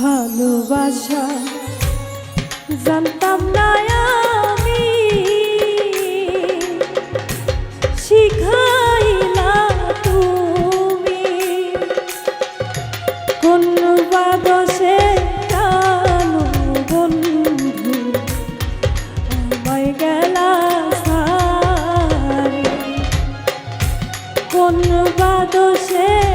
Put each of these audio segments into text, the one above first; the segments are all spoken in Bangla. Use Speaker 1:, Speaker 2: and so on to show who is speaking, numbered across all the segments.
Speaker 1: ভালোবাসা। জানতাম না আমি শিখাইলা তুমি। কোন বাদশে কালো বন্ধু আমায় কোন বাদশে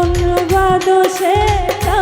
Speaker 1: অনুবাদ সে তা